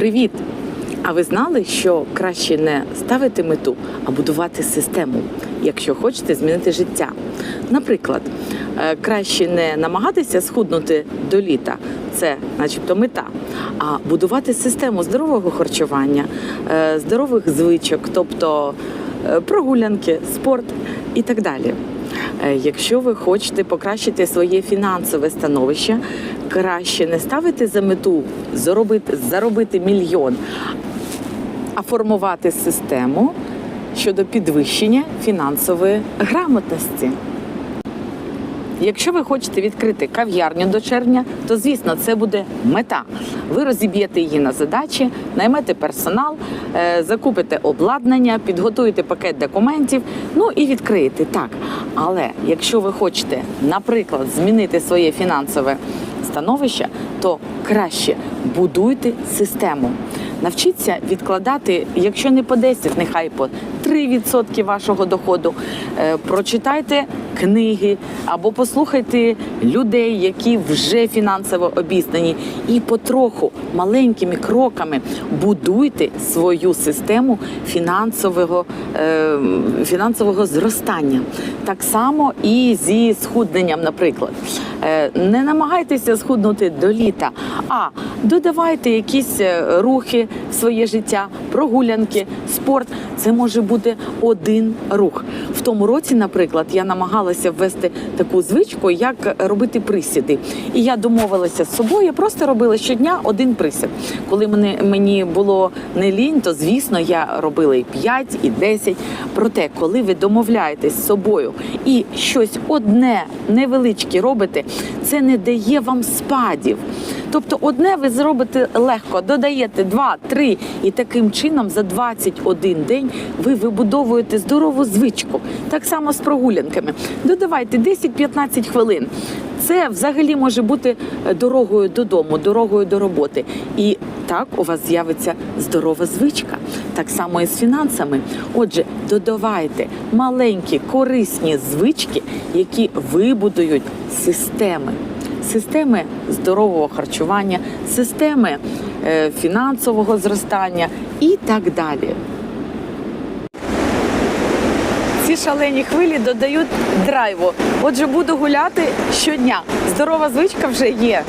Привіт! А ви знали, що краще не ставити мету, а будувати систему, якщо хочете змінити життя? Наприклад, е, краще не намагатися схуднути до літа, це начебто мета, а будувати систему здорового харчування, е, здорових звичок, тобто е, прогулянки, спорт і так далі. Е, Якщо ви хочете покращити своє фінансове становище, краще не ставити за мету заробити, заробити мільйон, а формувати систему щодо підвищення фінансової грамотності. Якщо ви хочете відкрити кав'ярню до червня, то звісно це буде мета. Ви розіб'єте її на задачі, наймете персонал, е, закупите обладнання, підготуєте пакет документів, ну і відкриєте так. Але якщо ви хочете, наприклад, змінити своє фінансове становище, то краще будуйте систему. Навчіться відкладати, якщо не по 10, нехай по 3% вашого доходу. Е, Прочитайте книги або послухайте людей, які вже фінансово обізнані, і потроху маленькими кроками будуйте свою систему фінансового, е, фінансового зростання. Так само і зі схудненням, наприклад. Е, Не намагайтеся схуднути до літа, а додавайте якісь рухи в своє життя, прогулянки, спорт. Це може бути один рух. В тому році, наприклад, я намагалася ввести таку звичку, як робити присіди. І я домовилася з собою, я просто робила щодня один присід. Коли мені, мені було не лінь, то звісно я робила і 5, і 10. Проте, коли ви домовляєтесь з собою і щось одне невеличке робите, це не дає вам спадів. Тобто, одне ви зробите легко, додаєте два, три, і таким чином за 21 день ви вибудовуєте здорову звичку. Так само з прогулянками. Додавайте 10-15 хвилин. Це взагалі може бути е, дорогою додому, дорогою до роботи. І так у вас з'явиться здорова звичка. Так само і з фінансами. Отже, додавайте маленькі корисні звички, які вибудують системи. Системи здорового харчування, системи е, фінансового зростання і так далі. Ці шалені хвилі додають драйву. Отже, буду гуляти щодня. Здорова звичка вже є.